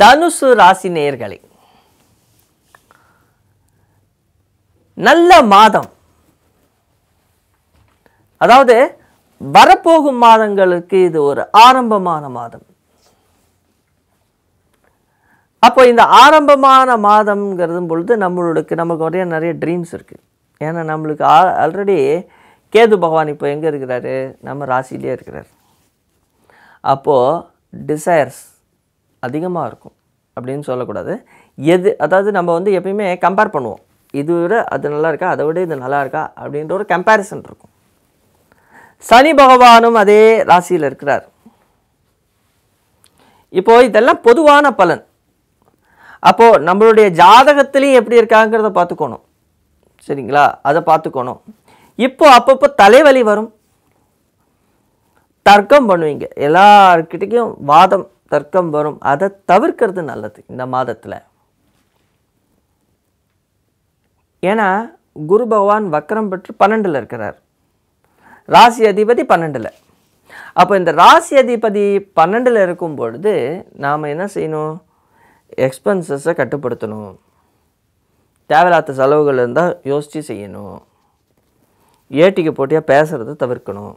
தனுசு ராசி நேயர்களே நல்ல மாதம். அதாவது வரப்போகும் மாதங்களுக்கு இது ஒரு ஆரம்பமான மாதம். அப்போ இந்த ஆரம்பமான மாதம்ங்கிறது பொழுது நம்மளுக்கு நமக்கு நிறைய நிறைய ட்ரீம்ஸ் இருக்குது ஏன்னா நம்மளுக்கு ஆல்ரெடி கேது பகவான் இப்போ எங்கே இருக்கிறாரு? நம்ம ராசியிலே இருக்கிறார். அப்போது டிசைர்ஸ் அதிகமாக இருக்கும் அப்படின்னு சொல்லக்கூடாது. எது அதாவது நம்ம வந்து எப்பயுமே கம்பேர் பண்ணுவோம். இது விட அது நல்லா இருக்கா? அதை விட இது நல்லா இருக்கா? அப்படின்ற ஒரு கம்பேரிசன் இருக்கும். சனி பகவானும் அதே ராசியில் இருக்கிறார். இப்போ இதெல்லாம் பொதுவான பலன். அப்போது நம்மளுடைய ஜாதகத்திலையும் எப்படி இருக்காங்கிறத பார்த்துக்கணும். சரிங்களா? அதை பார்த்துக்கணும். இப்போ அப்பப்போ தலைவலி வரும். தர்க்கம் பண்ணுவீங்க. எல்லார்கிட்டேயும் வாதம் தர்க்கம் வரும். அதை தவிர்க்கிறது நல்லது இந்த மாதத்தில். ஏன்னா குரு பகவான் வக்கரம் பெற்று பன்னெண்டில் இருக்கிறார். ராசி அதிபதி பன்னெண்டில். அப்போ இந்த ராசி அதிபதி பன்னெண்டில் இருக்கும் பொழுது நாம் என்ன செய்யணும்? எக்ஸ்பென்சஸை கட்டுப்படுத்தணும். தேவையில்லாத செலவுகள் இருந்தால் யோசித்து செய்யணும். ஏட்டிக்கு போட்டியாக பேசுகிறத தவிர்க்கணும்.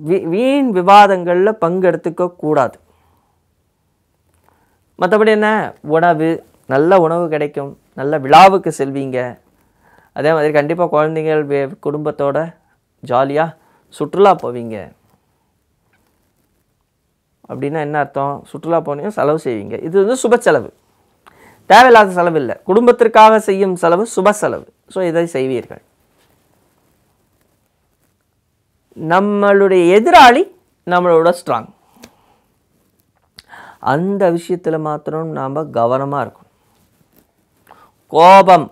வீண் விவாதங்களில் பங்கெடுத்துக்க கூடாது. மற்றபடி என்ன? உணவு நல்ல உணவு கிடைக்கும். நல்ல விழாவுக்கு செல்வீங்க. அதே மாதிரி கண்டிப்பாக குழந்தைகள் வே- குடும்பத்தோட ஜாலியாக சுற்றுலா போவீங்க. அப்படின்னா என்ன அர்த்தம்? சுற்றுலா போனீங்க செலவு செய்வீங்க. இது வந்து சுப செலவு. தேவையில்லாத செலவு இல்லை. குடும்பத்திற்காக செய்யும் செலவு சுப செலவு. ஸோ இதை செய்வீர்கள். நம்மளுடைய எதிராளி நம்மளோட ஸ்ட்ராங் அந்த விஷயத்தில் மாத்திரம் நாம் கவனமாக இருக்கணும். கோபம்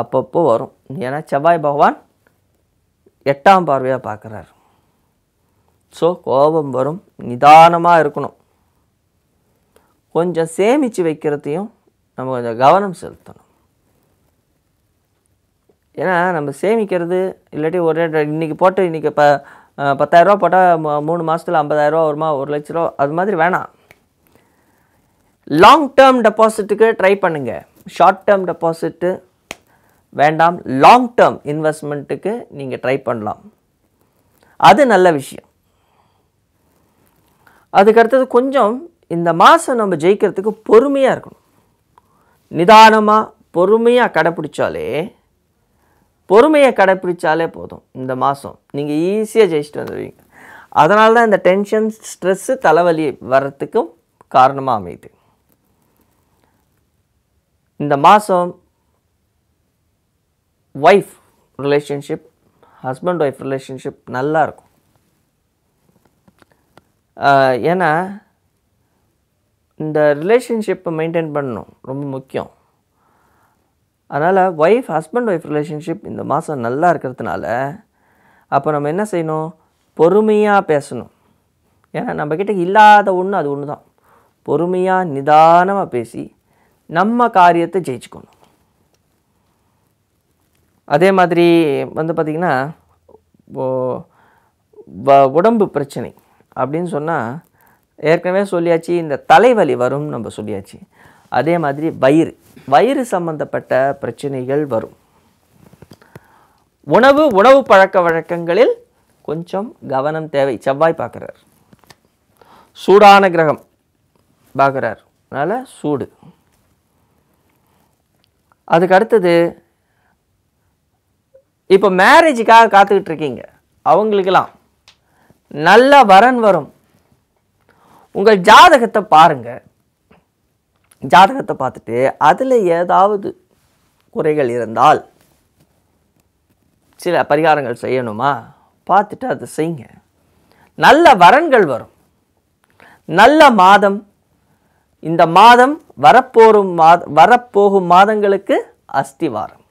அப்பப்போ வரும். ஏன்னா செவ்வாய் பகவான் எட்டாம் பார்வையாக பார்க்குறாரு. ஸோ கோபம் வரும். நிதானமாக இருக்கணும். கொஞ்சம் சேமித்து வைக்கிறதையும் நம்ம கொஞ்சம் கவனம் செலுத்தணும். ஏன்னா நம்ம சேமிக்கிறது இல்லாட்டி ஒரே இன்றைக்கி போட்டு இன்றைக்கி இப்போ பத்தாயிரரூவா போட்டால் மூணு மாதத்தில் ஐம்பதாயிரரூவா வருமா? ஒரு லட்ச ரூபா அது மாதிரி வேணாம். லாங் டேர்ம் டெபாசிட்டுக்கு ட்ரை பண்ணுங்கள் ஷார்ட் டேர்ம் டெபாசிட்டு வேண்டாம். லாங் டேர்ம் இன்வெஸ்ட்மெண்ட்டுக்கு நீங்கள் ட்ரை பண்ணலாம். அது நல்ல விஷயம். அதுக்கடுத்தது கொஞ்சம் இந்த மாதம் நம்ம ஜெயிக்கிறதுக்கு பொறுமையாக இருக்கணும். நிதானமாக பொறுமையாக கடைப்பிடிச்சாலே பொறுமையை கடைப்பிடிச்சாலே போதும் இந்த மாதம் நீங்கள் ஈஸியாக ஜெயிச்சுட்டு வந்துடுவீங்க அதனால தான் இந்த டென்ஷன் ஸ்ட்ரெஸ்ஸு தலைவலி வர்றதுக்கும் காரணமாக அமையுது. இந்த மாதம் wife relationship husband wife relationship நல்லாயிருக்கும் ஏன்னா இந்த ரிலேஷன்ஷிப்பை மெயின்டைன் பண்ணணும் ரொம்ப முக்கியம். அதனால் ஒய்ஃப் ஹஸ்பண்ட் ஒய்ஃப் ரிலேஷன்ஷிப் இந்த மாதம் நல்லா இருக்கிறதுனால அப்போ நம்ம என்ன செய்யணும்? பொறுமையாக பேசணும். ஏன்னா நம்மக்கிட்ட இல்லாத ஒன்று அது ஒன்று தான் பொறுமையாக நிதானமாக பேசி நம்ம காரியத்தை ஜெயிச்சுக்கணும். அதே மாதிரி வந்து பார்த்திங்கன்னா வ- உடம்பு பிரச்சனை அப்படின்னு சொன்னால் ஏற்கனவே சொல்லியாச்சு இந்த தலைவலி வரும்னு நம்ம சொல்லியாச்சு. அதே மாதிரி வயிறு. வயிறு சம்பந்தப்பட்ட பிரச்சனைகள் வரும். உணவு உணவு பழக்க வழக்கங்களில் கொஞ்சம் கவனம் தேவை. செவ்வாய் பார்க்குறார். சூடான கிரகம் பார்க்குறார். அதனால் சூடு. அதுக்கு அடுத்தது இப்போ மேரேஜுக்காக காத்துக்கிட்டு இருக்கீங்க. அவங்களுக்கெல்லாம் நல்ல வரன் வரும். உங்கள் ஜாதகத்தை பாருங்கள் ஜாதகத்தை பார்த்துட்டு அதில் ஏதாவது குறைகள் இருந்தால் சில பரிகாரங்கள் செய்யணுமா? பார்த்துட்டு அதை செய்யுங்க நல்ல வரன்கள் வரும். நல்ல மாதம். இந்த மாதம் வரப்போகும் மாத வரப்போகும் மாதங்களுக்கு அஸ்திவாரம்